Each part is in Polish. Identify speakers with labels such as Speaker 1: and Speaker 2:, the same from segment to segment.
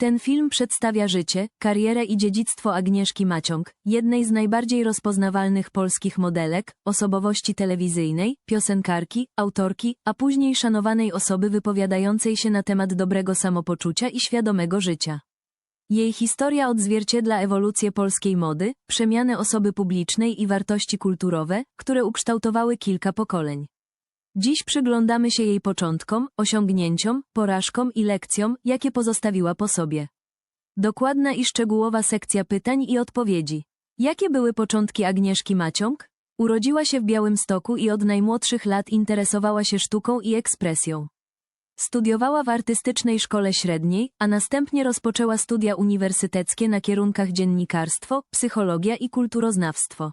Speaker 1: Ten film przedstawia życie, karierę i dziedzictwo Agnieszki Maciąg, jednej z najbardziej rozpoznawalnych polskich modelek, osobowości telewizyjnej, piosenkarki, autorki, a później szanowanej osoby wypowiadającej się na temat dobrego samopoczucia i świadomego życia. Jej historia odzwierciedla ewolucję polskiej mody, przemianę osoby publicznej i wartości kulturowe, które ukształtowały kilka pokoleń. Dziś przyglądamy się jej początkom, osiągnięciom, porażkom i lekcjom, jakie pozostawiła po sobie. Dokładna i szczegółowa sekcja pytań i odpowiedzi. Jakie były początki Agnieszki Maciąg? Urodziła się w Białymstoku i od najmłodszych lat interesowała się sztuką i ekspresją. Studiowała w artystycznej szkole średniej, a następnie rozpoczęła studia uniwersyteckie na kierunkach dziennikarstwo, psychologia i kulturoznawstwo.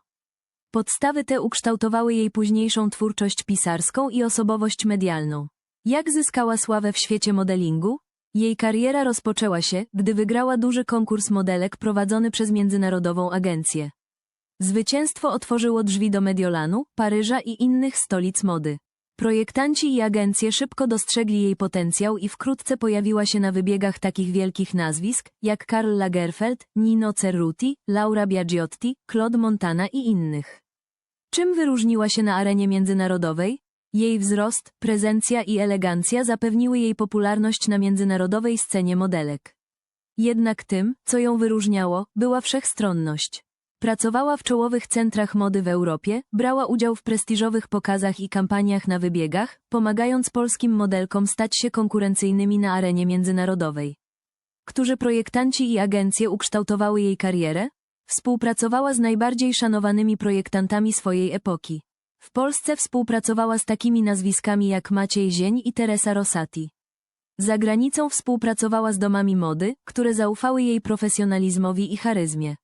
Speaker 1: Podstawy te ukształtowały jej późniejszą twórczość pisarską i osobowość medialną. Jak zyskała sławę w świecie modelingu? Jej kariera rozpoczęła się, gdy wygrała duży konkurs modelek prowadzony przez międzynarodową agencję. Zwycięstwo otworzyło drzwi do Mediolanu, Paryża i innych stolic mody. Projektanci i agencje szybko dostrzegli jej potencjał i wkrótce pojawiła się na wybiegach takich wielkich nazwisk, jak Karl Lagerfeld, Nino Cerruti, Laura Biagiotti, Claude Montana i innych. Czym wyróżniła się na arenie międzynarodowej? Jej wzrost, prezencja i elegancja zapewniły jej popularność na międzynarodowej scenie modelek. Jednak tym, co ją wyróżniało, była wszechstronność. Pracowała w czołowych centrach mody w Europie, brała udział w prestiżowych pokazach i kampaniach na wybiegach, pomagając polskim modelkom stać się konkurencyjnymi na arenie międzynarodowej. Którzy projektanci i agencje ukształtowały jej karierę? Współpracowała z najbardziej szanowanymi projektantami swojej epoki. W Polsce współpracowała z takimi nazwiskami jak Maciej Zień i Teresa Rosati. Za granicą współpracowała z domami mody, które zaufały jej profesjonalizmowi i charyzmie.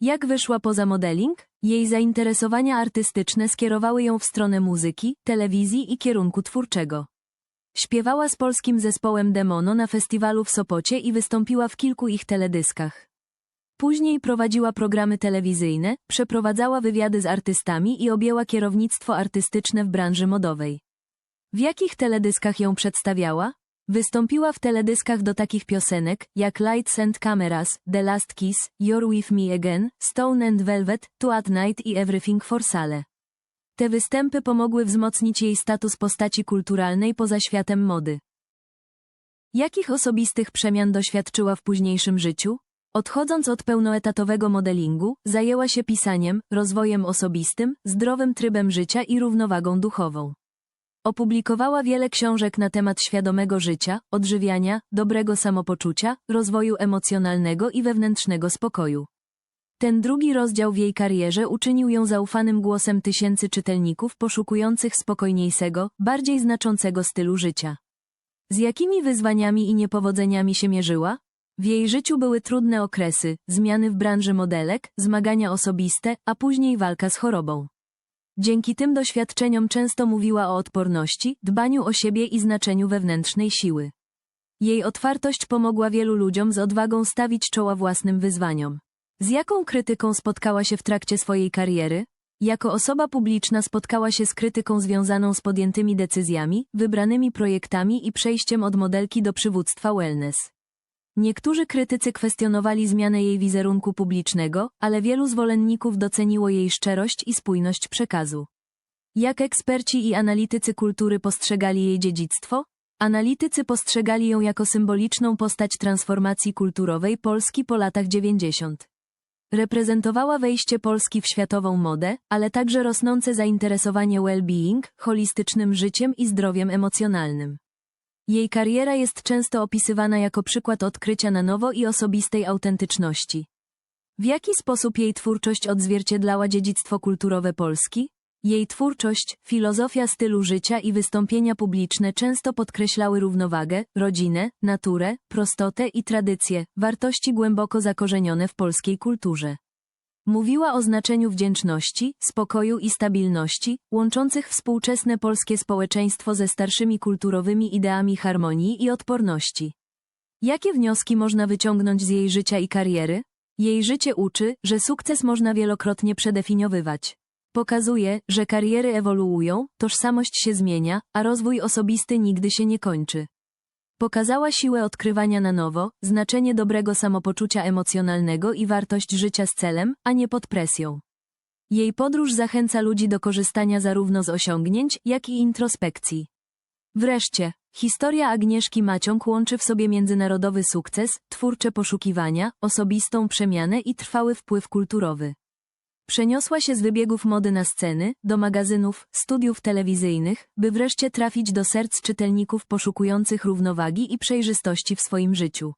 Speaker 1: Jak wyszła poza modeling? Jej zainteresowania artystyczne skierowały ją w stronę muzyki, telewizji i kierunku twórczego. Śpiewała z polskim zespołem Demono na festiwalu w Sopocie i wystąpiła w kilku ich teledyskach. Później prowadziła programy telewizyjne, przeprowadzała wywiady z artystami i objęła kierownictwo artystyczne w branży modowej. W jakich teledyskach ją przedstawiała? Wystąpiła w teledyskach do takich piosenek, jak Lights and Cameras, The Last Kiss, You're With Me Again, Stone and Velvet, To At Night i Everything for Sale. Te występy pomogły wzmocnić jej status postaci kulturalnej poza światem mody. Jakich osobistych przemian doświadczyła w późniejszym życiu? Odchodząc od pełnoetatowego modelingu, zajęła się pisaniem, rozwojem osobistym, zdrowym trybem życia i równowagą duchową. Opublikowała wiele książek na temat świadomego życia, odżywiania, dobrego samopoczucia, rozwoju emocjonalnego i wewnętrznego spokoju. Ten drugi rozdział w jej karierze uczynił ją zaufanym głosem tysięcy czytelników poszukujących spokojniejszego, bardziej znaczącego stylu życia. Z jakimi wyzwaniami i niepowodzeniami się mierzyła? W jej życiu były trudne okresy, zmiany w branży modelek, zmagania osobiste, a później walka z chorobą. Dzięki tym doświadczeniom często mówiła o odporności, dbaniu o siebie i znaczeniu wewnętrznej siły. Jej otwartość pomogła wielu ludziom z odwagą stawić czoła własnym wyzwaniom. Z jaką krytyką spotkała się w trakcie swojej kariery? Jako osoba publiczna spotkała się z krytyką związaną z podjętymi decyzjami, wybranymi projektami i przejściem od modelki do przywództwa wellness. Niektórzy krytycy kwestionowali zmianę jej wizerunku publicznego, ale wielu zwolenników doceniło jej szczerość i spójność przekazu. Jak eksperci i analitycy kultury postrzegali jej dziedzictwo? Analitycy postrzegali ją jako symboliczną postać transformacji kulturowej Polski po latach 90. Reprezentowała wejście Polski w światową modę, ale także rosnące zainteresowanie well-being, holistycznym życiem i zdrowiem emocjonalnym. Jej kariera jest często opisywana jako przykład odkrycia na nowo i osobistej autentyczności. W jaki sposób jej twórczość odzwierciedlała dziedzictwo kulturowe Polski? Jej twórczość, filozofia stylu życia i wystąpienia publiczne często podkreślały równowagę, rodzinę, naturę, prostotę i tradycje, wartości głęboko zakorzenione w polskiej kulturze. Mówiła o znaczeniu wdzięczności, spokoju i stabilności, łączących współczesne polskie społeczeństwo ze starszymi kulturowymi ideami harmonii i odporności. Jakie wnioski można wyciągnąć z jej życia i kariery? Jej życie uczy, że sukces można wielokrotnie przedefiniowywać. Pokazuje, że kariery ewoluują, tożsamość się zmienia, a rozwój osobisty nigdy się nie kończy. Pokazała siłę odkrywania na nowo, znaczenie dobrego samopoczucia emocjonalnego i wartość życia z celem, a nie pod presją. Jej podróż zachęca ludzi do korzystania zarówno z osiągnięć, jak i introspekcji. Wreszcie, historia Agnieszki Maciąg łączy w sobie międzynarodowy sukces, twórcze poszukiwania, osobistą przemianę i trwały wpływ kulturowy. Przeniosła się z wybiegów mody na sceny, do magazynów, studiów telewizyjnych, by wreszcie trafić do serc czytelników poszukujących równowagi i przejrzystości w swoim życiu.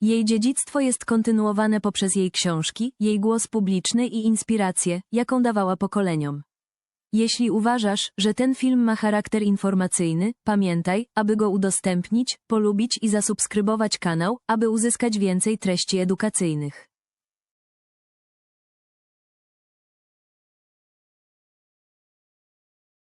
Speaker 1: Jej dziedzictwo jest kontynuowane poprzez jej książki, jej głos publiczny i inspirację, jaką dawała pokoleniom. Jeśli uważasz, że ten film ma charakter informacyjny, pamiętaj, aby go udostępnić, polubić i zasubskrybować kanał, aby uzyskać więcej treści edukacyjnych.